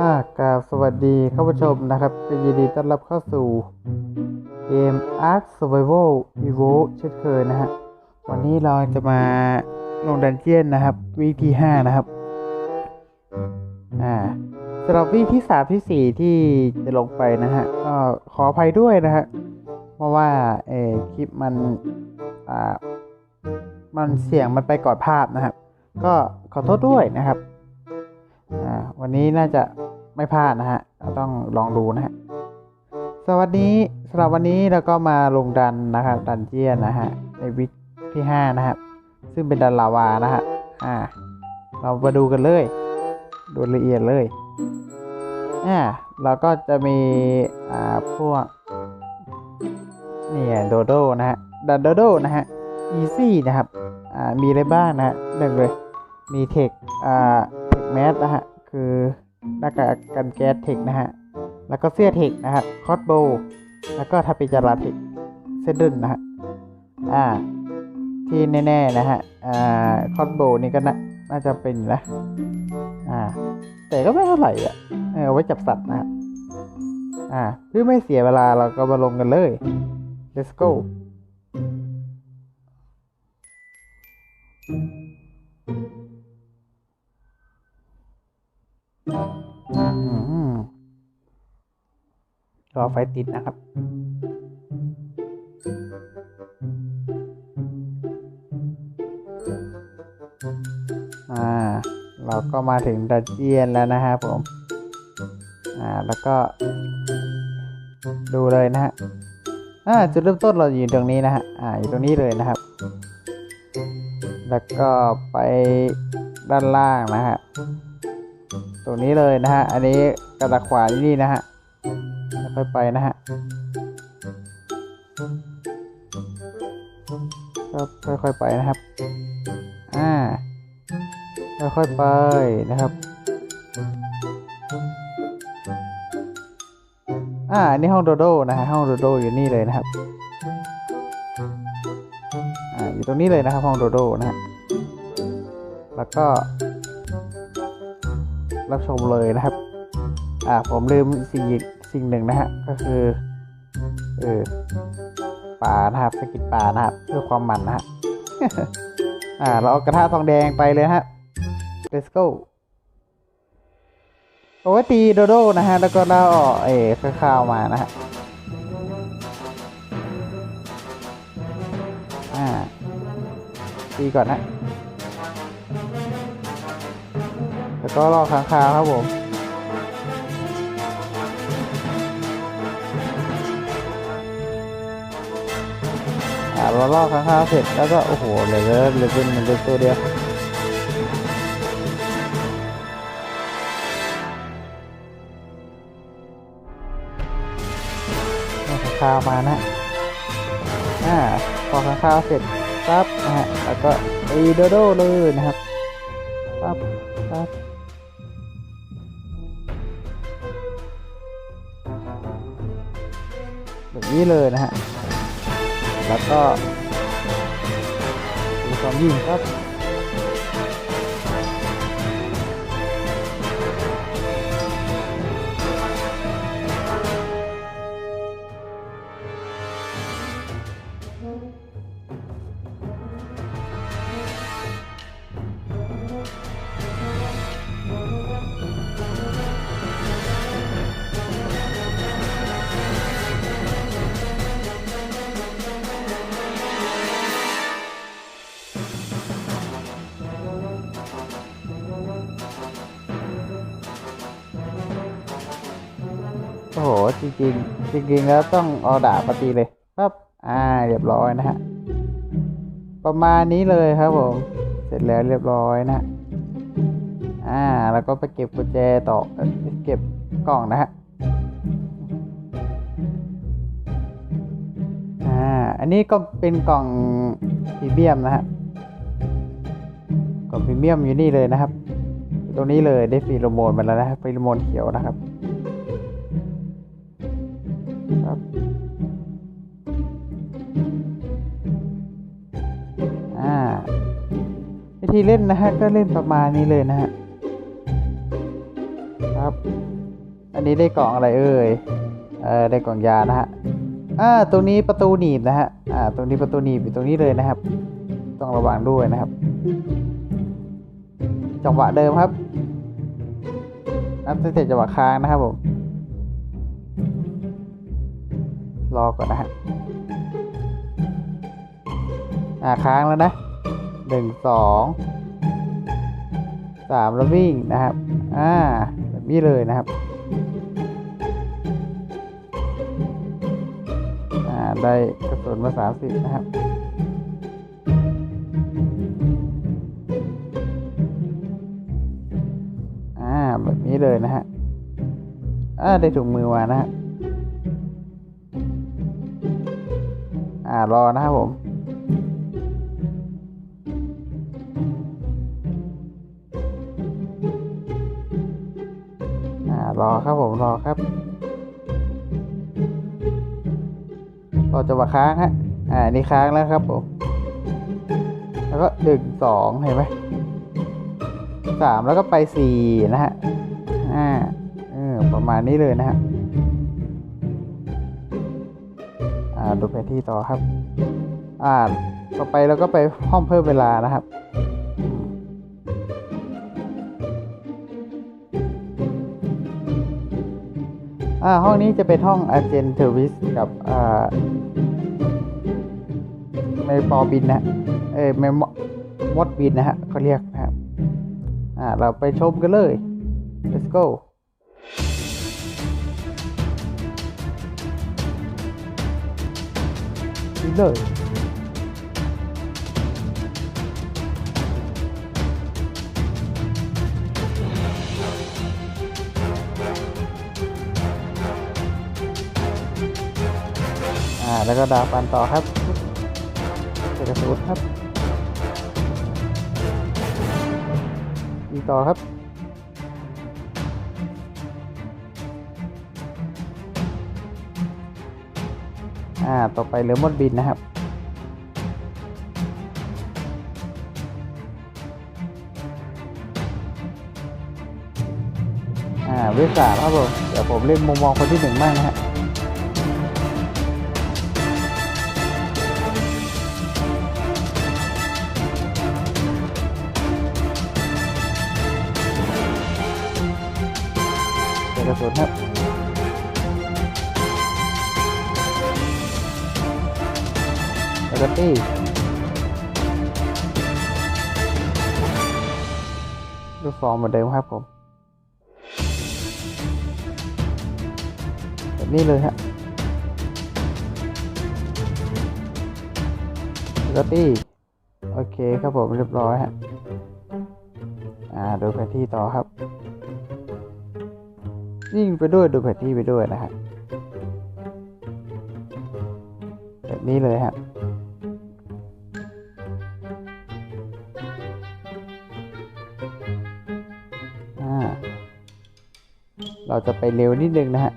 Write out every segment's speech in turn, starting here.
อ่ากราบสวัสดีเข้าผู้ชมนะครับเป็นยินดีต้อนรับเข้าสู่เกม Ark Survival Evo เช่นเคยนะฮะ วันนี้เราจะมาลงดันเจียนนะครับวีที่ 5 นะครับ อ่าสำหรับวีที่ 3 ที่ 4 ที่จะลงไปนะฮะก็ขออภัยด้วยนะฮะ เพราะว่าเอคลิปมัน อ่า มันเสียงมันไปก่อนภาพนะครับ ก็ขอโทษด้วยนะครับ วันนี้น่าจะไม่พลาดนะฮะเราต้องลองดูนะฮะสวัสดีสำหรับวันนี้เราก็มาลงดันนะครับดันเจียนนะฮะในวิกที่ห้านะครับ ซึ่งเป็นดันลาวานะฮะอ่า เรามาดูกันเลย ดูละเอียดเลยอ่าเราก็จะมีอ่าพวกนี่โดโดนะฮะดันโดโดนะฮะอีซี่นะครับอ่ามีอะไรบ้างนะฮะหนึ่งเลยมีเทคอ่า แมสนะฮะ คือหน้ากากกันแก๊สเทคนะฮะ แล้วก็เสื้อเทคนะฮะคอสโบแล้วก็ทาปิจาราเทคเซดึนนะฮะ อ่า ที่แน่ๆนะฮะ อ่าคอสโบนี่ก็น่าจะเป็นนะ อ่า แต่ก็ไม่เท่าไหร่อะ เออเอาไว้จับสัตว์นะฮะ อ่าเพื่อไม่เสียเวลาเราก็มาลงกันเลย let's go อืม รอไฟติดนะครับ อ่า เราก็มาถึงดันเจียนแล้วนะฮะผม อ่า แล้วก็ ดูเลยนะฮะ อ่า จุดเริ่มต้นเราอยู่ตรงนี้นะฮะ อ่า อยู่ตรงนี้เลยนะครับ แล้วก็ไปด้านล่างนะฮะ ตรงนี้เลยนะฮะ อันนี้กระดาขวานี่นะฮะค่อยไปนะฮะก็ค่อยๆไปนะครับ อ่า ค่อยๆไปนะครับ อ่าอันนี้ห้องโดโดนะฮะ ห้องโดโดอยู่นี่เลยนะครับ อ่า อยู่ตรงนี้เลยนะครับ ห้องโดโดนะฮะ แล้วก็ รับชมเลยนะครับ อ่าผมลืมสิ่งสิ่งหนึ่งนะฮะก็คือเออป่านะครับสกิดป่านะครับ เพื่อความมันนะฮะอ่า เราเอากระทะทองแดงไปเลยฮะ let's go เอาไว้ตีโดโดนะฮะ แล้วก็เล่าเออข้าวมานะฮะอ่าตีก่อนนะ แล้วก็รอค้างคาวครับผมอ่าเราลอกค้างคาวเสร็จแล้วก็โอ้โหเหลือเหลือเป็นเหลือตัวเดียวเอาค้างคาวมานะอ่าพอค้างคาวเสร็จปั๊บนะฮะแล้วก็ตีโดโดเลยนะครับปั๊บปั๊บ นี้เลยนะฮะ แล้วก็ดูความยิ่งครับ โอ้โหจริงจริงแล้วต้องเอาดาบมาตีเลยปั๊บอ่าเรียบร้อยนะฮะประมาณนี้เลยครับผม เสร็จแล้วเรียบร้อยนะอ่า แล้วก็ไปเก็บกุญแจต่อเก็บกล่องนะฮะอ่าอันนี้ก็เป็นกล่องพรีเมียมนะฮะกล่องพรีเมียมอยู่นี่เลยนะครับ ตรงนี้เลยได้ฟีโรโมนมาแล้วนะฟีโรโมนเขียวนะครับ ธีเล่นนะฮะก็เล่นประมาณนี้เลยนะฮะครับ อันนี้ได้กล่องอะไรเอ่ยเออได้กล่องยานะฮะอ่าตรงนี้ประตูหนีบนะฮะอ่าตรงนี้ประตูหนีบอยู่ตรงนี้เลยนะครับ ต้องระวังด้วยนะครับ จังหวะเดิมครับนับตั้งแต่จังหวะค้างนะครับผมรอก่อนนะฮะอ่าค้างแล้วนะ หนึ่งสองสามแล้ววิ่งนะครับ อ่า แบบนี้เลยนะครับ อ่า ได้กระสุนมาสามสิบนะครับ อ่า แบบนี้เลยนะฮะ อ่า ได้ถุงมือมานะฮะ อ่า รอนะครับผม รอครับผมรอครับรอจังหวะค้างฮะอ่านี่ค้างแล้วครับผม แล้วก็หนึ่งสองเห็นไหมสามแล้วก็ไปสี่นะฮะอ่าเออประมาณนี้เลยนะฮะอ่าดูแผนที่ต่อครับ อ่าต่อไปเราก็ไปห้องเพิ่มเวลานะครับ ห้องนี้จะเป็นห้องอาเจนเทอร์วิสกับอ่าเมปอบินนะเอ้ยเมมมดบินนะฮะเขาเรียกนะครับอ่าเราไปชมกันเลย let's go เลย แล้วก็ดาบฟันต่อครับเจอกระสุนครับยิงต่อครับอ่าต่อไปเหลือมดบินนะครับอ่าเวสามครับผมเดี๋ยวผมเล่นมุมมองคนที่หนึ่งบ้างนะฮะ โอ้ลูกฟองเหมือนเดิมครับผมแบบนี้เลยฮะแล้วก็ตีโอเคครับผมเรียบร้อยฮะ อ่าดูแผนที่ต่อครับวิ่งไปด้วยดูแผนที่ไปด้วยนะฮะแบบนี้เลยฮะอ่ เราจะไปเร็วนิดนึงนะฮะ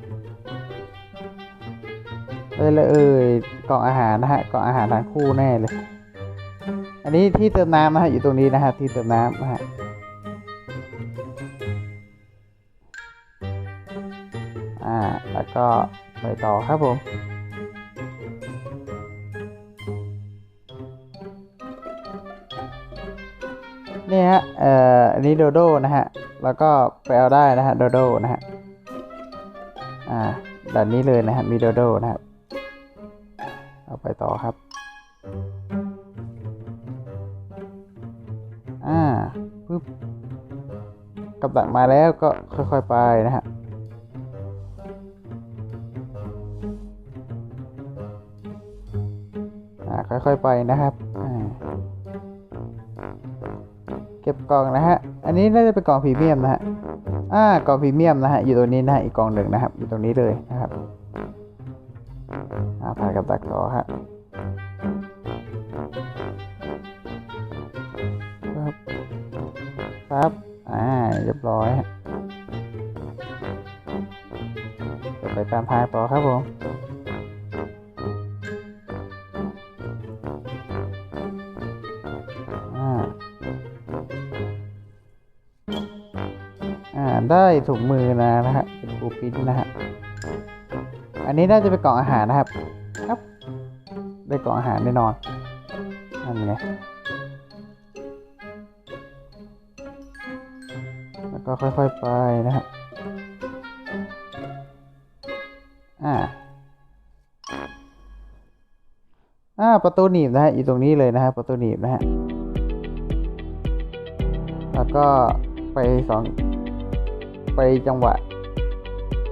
เลยเอ่ยกล่องอาหารนะฮะกล่องอาหารทางคู่แน่เลย อันนี้ที่เติมน้ำนะฮะอยู่ตรงนี้นะฮะที่เติมน้ำนะฮะอ่าแล้วก็ไปต่อครับผมนี่ฮะเอ่ออันนี้โดโดนะฮะแล้วก็ไปเอาได้นะฮะโดโดนะฮะ แบบนี้เลยนะฮะมีโดโดนะครับ เอาไปต่อครับ อ่าปึ๊บกับดักมาแล้วก็ค่อยๆไปนะฮะอ่าค่อยๆไปนะครับ เก็บกล่องนะฮะ อันนี้น่าจะเป็นกล่องพรีเมียมนะฮะ อ่ากล่องพรีเมียมนะฮะ อยู่ตรงนี้นะฮะ อีกกล่องหนึ่งนะครับ อยู่ตรงนี้เลยนะครับ อ่าผ่านกัดักต่อฮะครับครับอ่าเรียบร้อยฮะจะไปตามทางต่อครับผมอ่าอ่าได้ถุงมือนะนะฮะเป็นบูปิ้นนะฮะ อันนี้น่าจะเป็นกล่องอาหารนะครับ ครับได้กล่องอาหารแน่นอนนั่นไงแล้วก็ค่อยๆไปนะฮะอ่าอ่าประตูหนีบนะฮะอยู่ตรงนี้เลยนะฮะประตูหนีบนะฮะแล้วก็ไปสองไปจังหวะ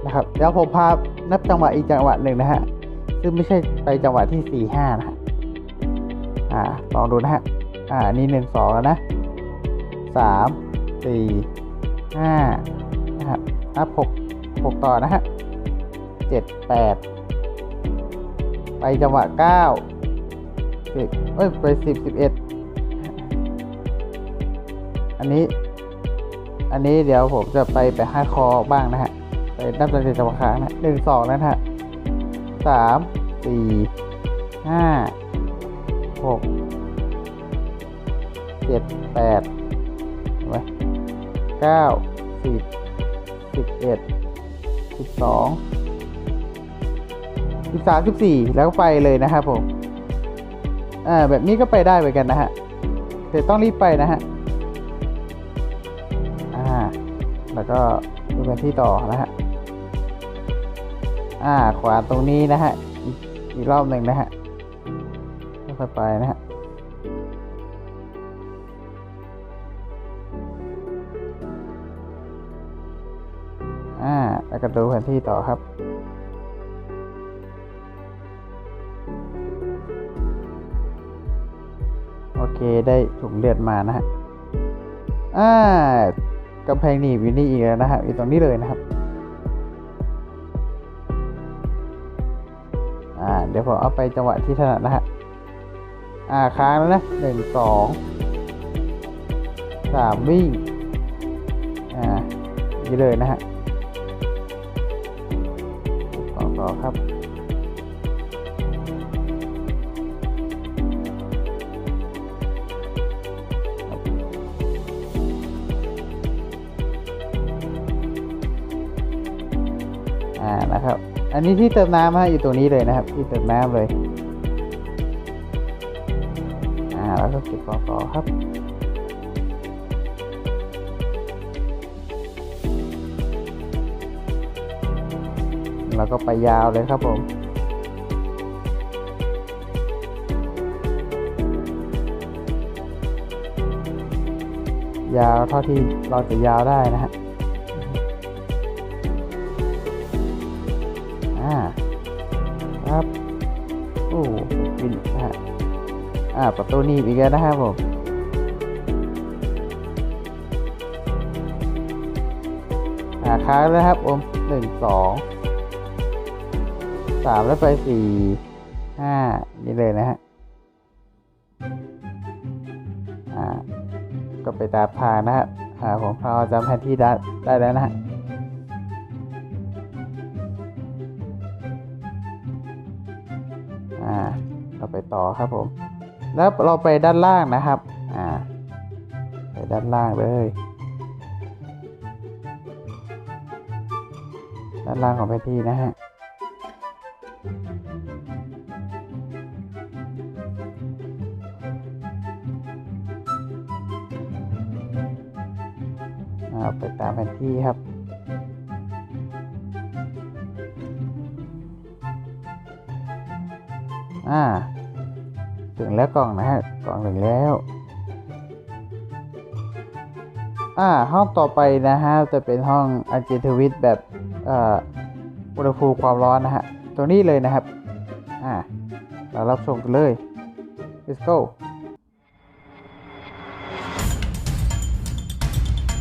นะครับเดี๋ยวผมพานับจังหวะอีกจังหวะหนึ่งนะฮะ ซึ่งไม่ใช่ไปจังหวะที่สี่ห้านะฮะอ่าลองดูนะฮะอ่านี่หนึ่งสองแล้วนะสามสี่ห้านะครับนับหกหกต่อนะฮะเจ็ดแปดไปจังหวะเก้าสิบเอ้ยไปสิบสิบเอ็ดอันนี้ อันนี้เดี๋ยวผมจะไปไปฮาร์ดคอบ้างนะฮะไปนับจำนวนจังหวะครั้งนะหนึ่งสองนะฮะ สามสี่ห้าหกเจ็ดแปดเห็นไหมเก้าสิบสิบเอ็ดสิบสองสิบสามสิบสี่แล้วไปเลยนะครับผม อ่า แบบนี้ก็ไปได้เหมือนกันนะฮะแต่ต้องรีบไปนะฮะ อ่า แล้วก็ดูแผนที่ต่อนะฮะ อ่า ขวาตรงนี้นะฮะ อีกรอบหนึ่งนะฮะค่อยไปนะฮะอ่า แล้วก็ดูแผนที่ต่อครับโอเคได้ถุงเลือดมานะฮะ อ่ากำแพงหนีบอยู่นี่อีกแล้วนะฮะอยู่ตรงนี้เลยนะครับ เดี๋ยวผมเอาไปจังหวะที่ถนัดนะฮะ อ่าค้างแล้วนะหนึ่งสองสามวิ่ง อ่านี่เลยนะฮะต่อต่อครับ อันนี้ที่เติมน้ำฮะอยู่ตรงนี้เลยนะครับ ที่เติมน้ำเลย อ่าแล้วก็เก็บต่อต่อครับแล้วก็ไปยาวเลยครับผมยาวเท่าที่เราจะยาวได้นะฮะ นะฮะอ่าประตูนีบอีกแล้วนะครับผมอ่าค้างแล้วครับผมหนึ่งสองสามแล้วไปสี่ห้านี่เลยนะฮะอ่าก็ไปตามทางนะฮะอ่าผมพอจำแผนที่ได้ได้แล้วนะฮะ ต่อครับผม แล้วเราไปด้านล่างนะครับ อ่า ไปด้านล่างเลย ด้านล่างของแผนที่นะฮะอ่าไปตามแผนที่ครับอ่า ถึงแล้วกล่องนะฮะกล่องถึงแล้ว อ่าห้องต่อไปนะฮะจะเป็นห้องอันเจนทวิตแบบอ่ออุณหภูมิความร้อนนะฮะตัวนี้เลยนะครับ อ่าเรารับชมกันเลย let's go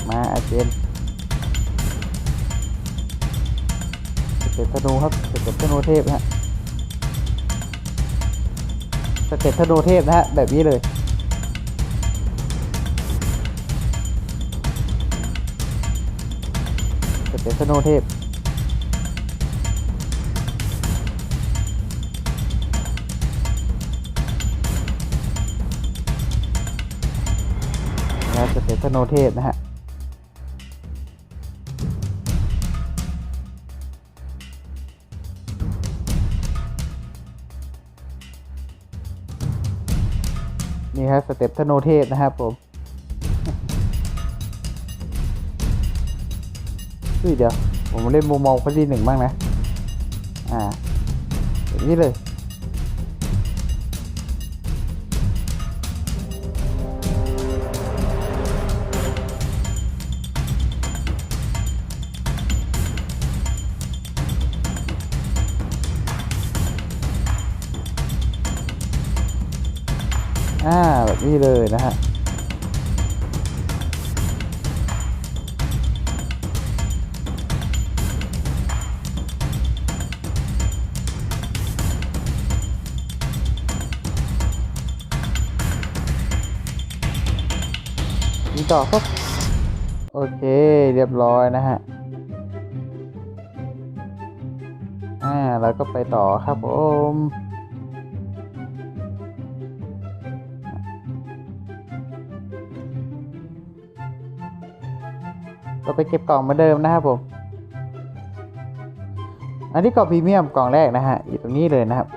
มาอาเจนเต็ปธนูครับเต็ปธนูเทพฮะ สเต็ปธนูเทพนะฮะ แบบนี้เลยสเต็ปธนูเทพแล้วสเต็ปธนูเทพนะฮะ นี่ครับสเต็ปธโนเทศนะครับผมเฮ้ยเดี๋ยว ผมเล่นมุมมองคนที่หนึ่งบ้างนะ อ่าอย่างนี้เลย แบบนี้เลยนะฮะนี่ต่อครับ โอเคเรียบร้อยนะฮะ อ่าแล้วก็ไปต่อครับผม เราไปเก็บกล่องเหมือนเดิมนะครับผม อันนี้กล่องพรีเมียมกล่องแรกนะฮะอยู่ตรงนี้เลยนะครับ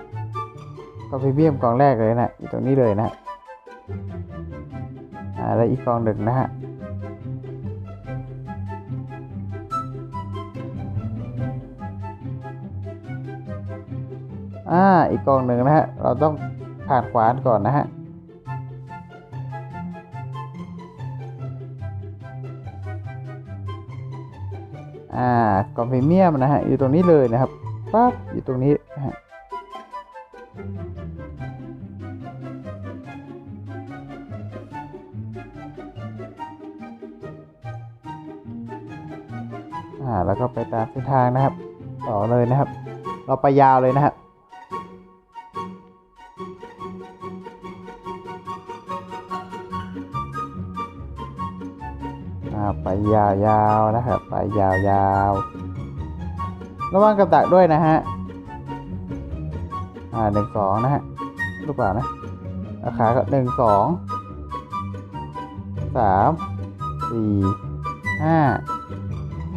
กล่องพรีเมียมกล่องแรกเลยนะอยู่ตรงนี้เลยนะฮะอ่าแล้วอีกกล่องหนึ่งนะฮะอ่าอีกกล่องหนึ่งนะฮะเราต้องผ่านขวานก่อนนะฮะ อ่าก็พรีเมียมนะฮะอยู่ตรงนี้เลยนะครับปั๊บอยู่ตรงนี้นะฮะอ่าแล้วก็ไปตามเส้นทางนะครับ ต่อเลยนะครับ เราไปยาวเลยนะครับ ยาวๆนะครับไปยาวๆ ระวังกับดักด้วยนะฮะ อ่าหนึ่งสองนะฮะรูปเปล่านะราคาก็หนึ่งสองสามสี่ห้า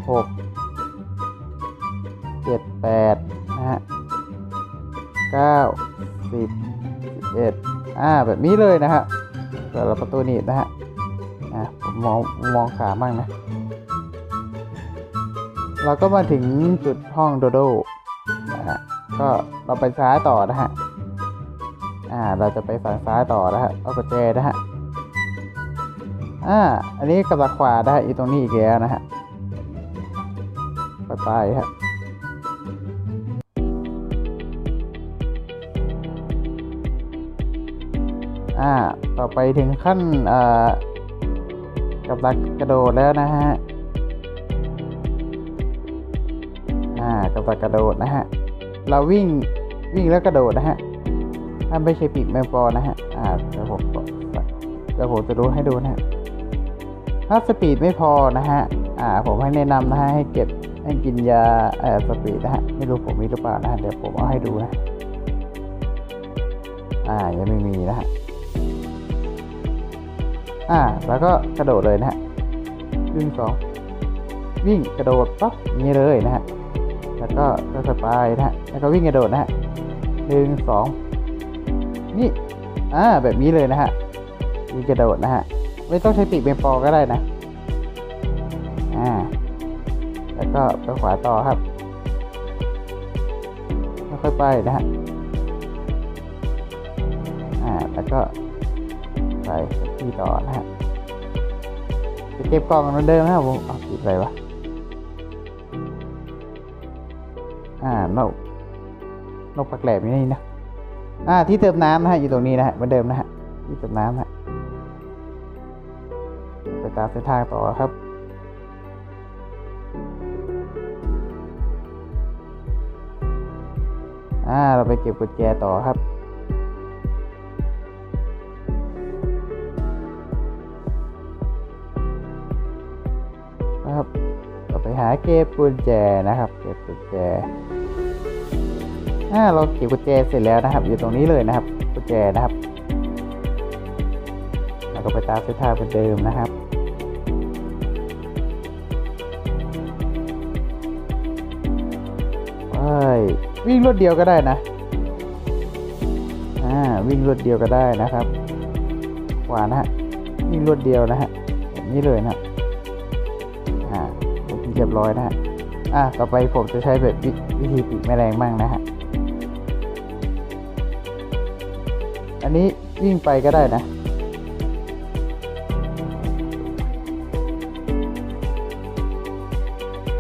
หกเจ็ดแปดนะฮะเก้าสิบสิบเอ็ดอ่าแบบนี้เลยนะฮะเปิดประตูหนีบนะฮะ มองมองขาบ้างนะ เราก็มาถึงจุดห้องโดโดนะฮะก็เราไปซ้ายต่อนะฮะอ่าเราจะไปฝั่งซ้ายต่อนะฮะเอากุญแจนะฮะอ่าอันนี้กับตะขวานะฮะอยู่ตรงนี้อีกแล้วนะฮะไปไปฮะอ่า ต่อไปถึงขั้น เอ่อ กับดักกระโดดแล้วนะฮะ อ่ากับดักกระโดดนะฮะ เราวิ่งวิ่งแล้วกระโดดนะฮะถ้าไม่ใช่ปีกแมงปอนะฮะ อ่าเดี๋ยวผมเดี๋ยวผมจะรู้ให้ดูนะฮะ ถ้าสปีดไม่พอนะฮะ อ่า ผมให้แนะนำนะฮะให้เก็บให้กินยาเอ่อสปีดนะฮะ ไม่รู้ผมมีหรือเปล่านะฮะ เดี๋ยวผมเอาให้ดูนะ อ่า ยังไม่มีนะฮะ อ่า แล้วก็กระโดดเลยนะฮะวิ่งสองวิ่งกระโดดปั๊บอย่างนี้เลยนะฮะ แล้วก็ค่อยๆไปนะฮะ แล้วก็วิ่งกระโดดนะฮะหนึ่งสองนี่ อ่า แบบนี้เลยนะฮะวิ่งกระโดดนะฮะ ไม่ต้องใช้ปีกเป็นปอก็ได้นะ อ่า แล้วก็ไปขวาต่อครับค่อยๆไปนะฮะ อ่า แล้วก็ไป ที่ต่อนะฮะจะเก็บกล่องเหมือนเดิมนะครับผมเอาปิดไปวะอ่านกนกปักแหลมอยู่นี่นะอ่าที่เติมน้ำนะฮะอยู่ตรงนี้นะฮะเหมือนเดิมนะฮะที่เติมน้ำฮะไปตามเส้นทางต่อครับอ่าเราไปเก็บกุญแจต่อครับ หาเก็บกุญแจนะครับ เก็บกุญแจอ่าเราเก็บกุญแจเสร็จแล้วนะครับ อยู่ตรงนี้เลยนะครับ กุญแจนะครับ แล้วก็ไปตามเส้นทางเหมือนเดิมนะครับไปวิ่งรวดเดียวก็ได้นะอ่าวิ่งรวดเดียวก็ได้นะครับวานะฮะวิ่งรวดเดียวนะฮะแบบนี้เลยนะครับ เรียบร้อยนะฮะอ่าต่อไปผมจะใช้แบบวิธีปีกแมลงบ้างนะฮะอันนี้วิ่งไปก็ได้นะ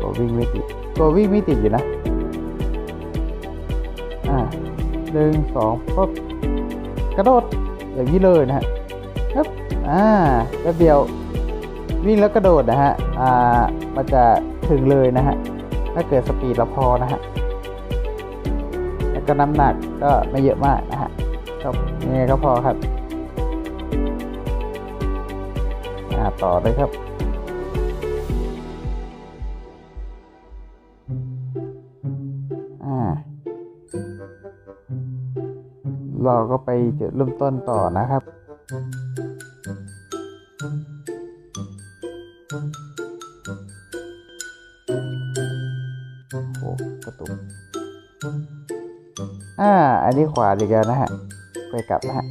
ก็วิ่งไม่ติดก็วิ่งไม่ติดอยู่นะ อ่าหนึ่งสองปุ๊บกระโดดอย่างนี้เลยนะฮะครับอ่าแป๊บเดียว วิ่งแล้วกระโดดนะฮะ อ่า มันจะถึงเลยนะฮะ ถ้าเกิดสปีดเราพอนะฮะ แล้วก็น้ำหนักก็ไม่เยอะมากนะฮะครับยังไงก็พอครับ อ่า ต่อเลยครับอ่าเราก็ไปจุดเริ่มต้นต่อนะครับ อ่า อันนี้ขวาดีกันนะฮะ ไปกลับนะฮะ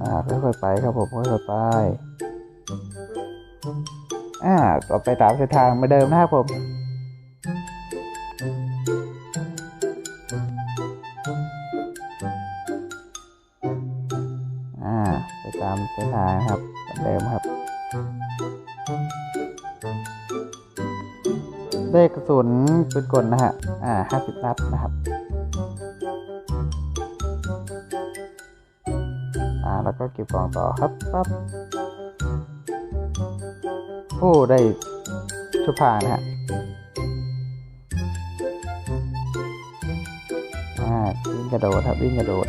อ่าค่อยๆไปครับผมค่อยๆไป อ่าต่อไปตามเส้นทางเหมาเดิมนะครับผมอ่าไปตามเส้นทางครับเหมือนเดิมครับ ได้กระสุนปืนกลนะฮะ อ่าห้าสิบนัดนะครับ อ่า แล้วก็เก็บกล่องต่อครับปั๊บโอ้ ได้ชุดพรานะฮะ อ่า วิ่งกระโดดครับ วิ่งกระโดด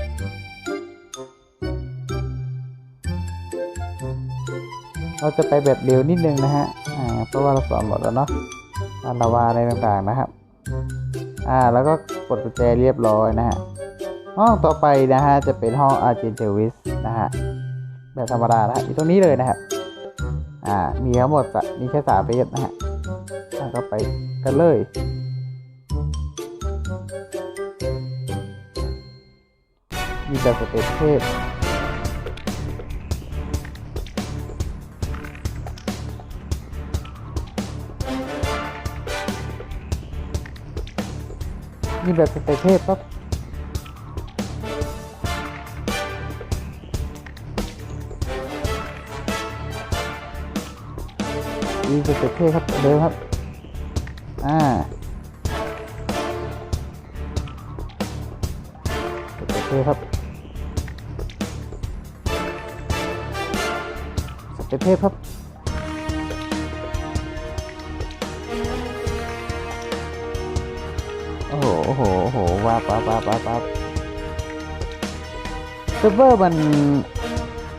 เราจะไปแบบเร็วนิดนึงนะฮะ อ่า เพราะว่าเราสอนหมดแล้วเนาะ อันดาวาอะไรต่างๆนะครับ อ่า แล้วก็กดกุญแจเรียบร้อยนะฮะ ห้องต่อไปนะฮะ จะเป็นห้องอาร์เจนเทวิสนะฮะ แบบธรรมดานะฮะอยู่ตรงนี้เลยนะครับ อ่า มีทั้งหมดสะมีแค่สามเฟสนะฮะอ่าก็ไปกันเลย มีแบบสเตเทพ มีแบบสเตปเทพปั๊บมีสเตปเทพครับเดิมครับ อ่าสเตปเทพครับสเตปเทพครับ โอ้โห โอ้โห โอ้โหว้าบว้าบว้าบว้าบว้าเซิร์ฟเวอร์มัน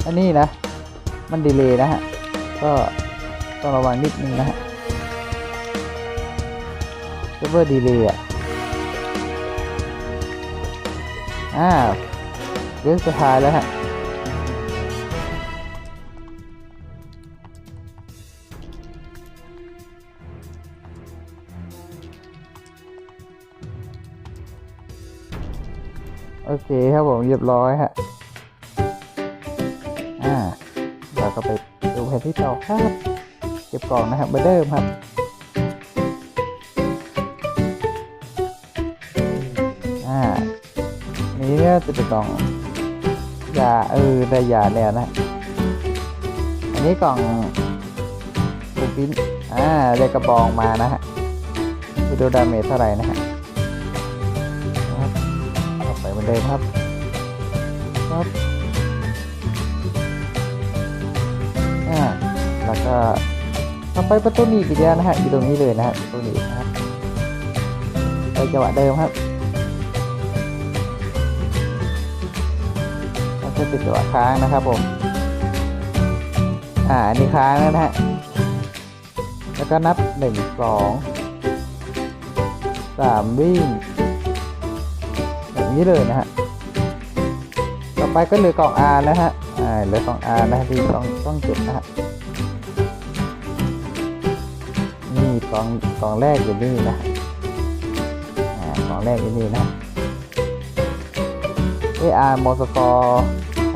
อันนี้นะ มันดีเลย์นะฮะ ก็ต้องระวังนิดนึงนะฮะเซิร์ฟเวอร์ดีเลย์อะอ่าเรื่องสุดท้ายแล้วฮะ คครับผมเรียบร้อยฮะอ่าเราก็ไปดูแผนที่ต่อครับ เก็บกล่องนะครับเบอร์เดิมครับอ่านี้ก็จะเป็นกล่องยาเออได้ยาแล้วนะอันนี้กล่องปูปิ้นอ่าได้กระบองมานะฮะไปดูดาเมจเท่าไหร่นะฮะ อไปเหมือนเดิมครับครับอ่าแล้วก็ต่อไปประตูหนีบอีกแล้วนะฮะอยู่ตรงนี้เลยนะฮะประตูหนีบนะครับไปจังหวะเดิมครับแล้วก็ติดจังหวะค้างนะครับผมอ่าอันนี้ค้างแล้วนะฮะแล้วก็นับหนึ่งสองสามวิ่ง แบบนี้เลยนะฮะต่อไปก็เหลือกล่อง R นะฮะอ่าเหลือกล่อง R นะฮะที่ต้องต้องเก็บนะฮะนี่กล่องกล่องแรกอยู่นี่นะฮะของแรกอยู่นี่นะ AR มอสกอร์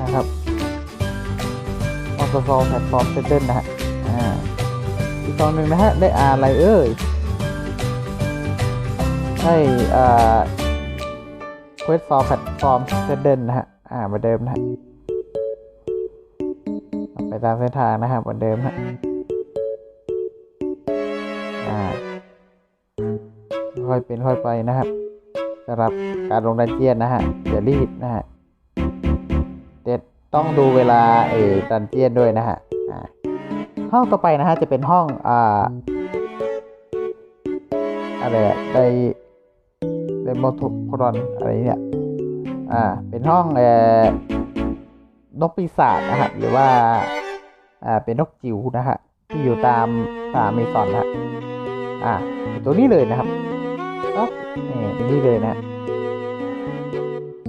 นะครับมอสกอร์แพลตฟอร์มเซตเดิลนะฮะอ่าอีกกล่องหนึ่งนะฮะได้ R อะไรเอ่ยให้อ่า Quest for Platform s e t t l e นะฮะ อ่าเหมือนเดิมนะฮะ ไปตามเส้นทางนะครับเหมือนเดิมฮะ อ่า ค่อยเป็นค่อยไปนะครับสำหรับการลงดันเจียนนะฮะอย่ารีบนะฮะเด็ดต้องดูเวลาเออดันเจียนด้วยนะฮะอ่าห้องต่อไปนะฮะจะเป็นห้อง อ่า อะไรอะได ไดโมโทพรอนอะไรเนี่ยอ่าเป็นห้องเอ่อนกปีศาจนะครับหรือว่าอ่าเป็นนกจิ๋วนะฮะที่อยู่ตามป่าเมซอนนะฮะอ่าตรงนี้เลยนะครับปั๊บนี่ตรงนี้เลยนะฮะ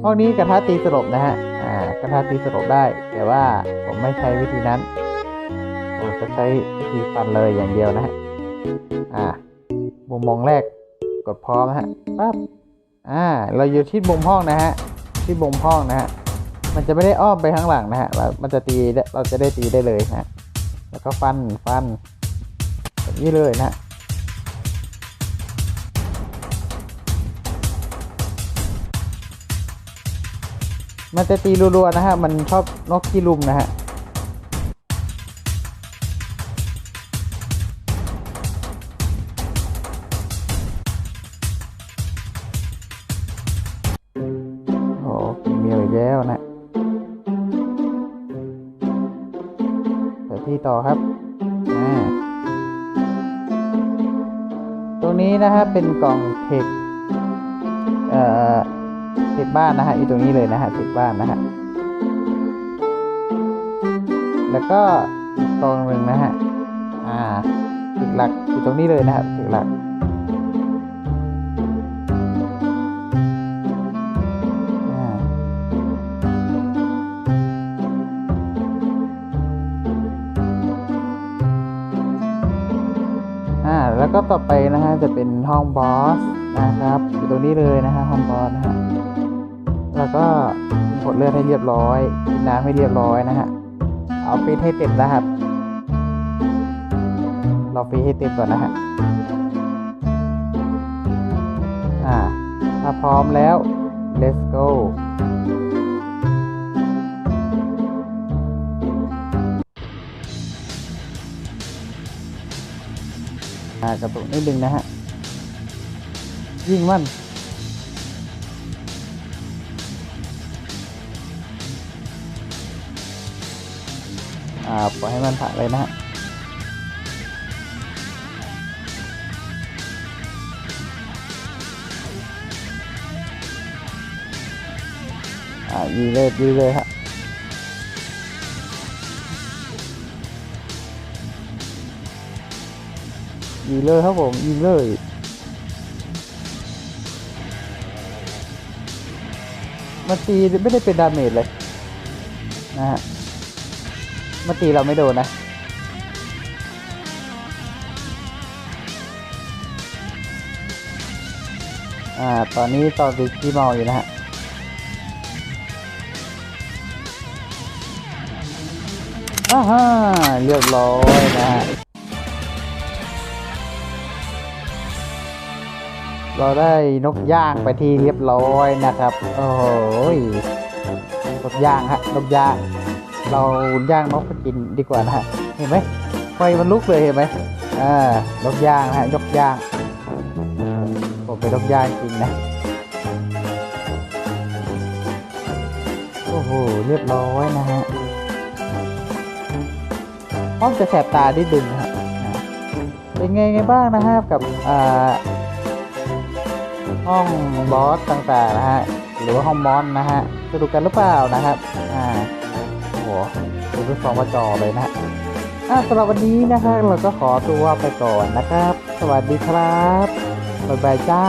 ห้องนี้กระทะตีสลบนะฮะอ่ากระทะตีสลบได้ แต่ว่าผมไม่ใช้วิธีนั้นผมจะใช้วิธีฟันเลยอย่างเดียวนะฮะอ่ามุมมองแรกกดพร้อมนะฮะปั๊บ อ่า เราอยู่ที่มุมห้องนะฮะ ที่มุมห้องนะฮะ มันจะไม่ได้อ้อมไปข้างหลังนะฮะแล้วมันจะตี เราจะได้ตีได้เลยนะฮะ แล้วก็ฟัน ฟันแบบนี้เลยนะฮะมันจะตีรัวๆนะฮะ มันชอบนกขี้ลุมนะฮะ นี้นะฮะเป็นกล่องเทคเอ่อเทคบ้านนะฮะอยู่ตรงนี้เลยนะฮะเทคบ้านนะฮะแล้วก็กล่องหนึ่งนะฮะอ่าติดหลักอยู่ตรงนี้เลยนะครับเทคหลัก จะเป็นห้องบอสนะครับอยู่ตรงนี้เลยนะฮะห้องบอสนะฮะแล้วก็กดเลือดให้เรียบร้อยกินน้ำให้เรียบร้อยนะฮะเอาฟีดให้เต็มนะครับเราฟีดให้เต็มก่อนนะฮะอ่าถ้าพร้อมแล้ว let's go อ่ากระตุกนิดนึงนะฮะ ยิงมันอ่าปล่อยให้มันผ่านเลยนะฮะอ่ายิงเลยยิงเลยฮะ ยิงเลยครับผมยิงเลยมันตีไม่ได้เป็นดาเมจเลยนะฮะมันตีเราไม่โดนนะอ่าตอนนี้ตอนตีขี้เมาอยู่นะฮะอ่าฮะเรียบร้อยนะฮะ เราได้นกย่างไปที่เรียบร้อยนะครับ โอ้ยนกย่างฮะนกย่าง เราย่างนกกินดีกว่านะเห็นไหมไฟมันลุกเลยเห็นไหมอ่านกย่างฮะนกย่างผมเป็นนกย่างจริงนะโอ้โหเรียบร้อยนะฮะห้องจะแสบตาได้ดึงฮะเป็นไงไงบ้างนะฮะกับอ่า ห้องบอสต่างๆนะฮะหรือว่าห้องมอนนะฮะจะดูกันหรือเปล่านะครับอ่าโอ้โหดูทุกสองมาจอเลยนะฮะอ่าสำหรับวันนี้นะฮะเราก็ขอตัวไปก่อนนะครับ สวัสดีครับบ๊ายบายจ้า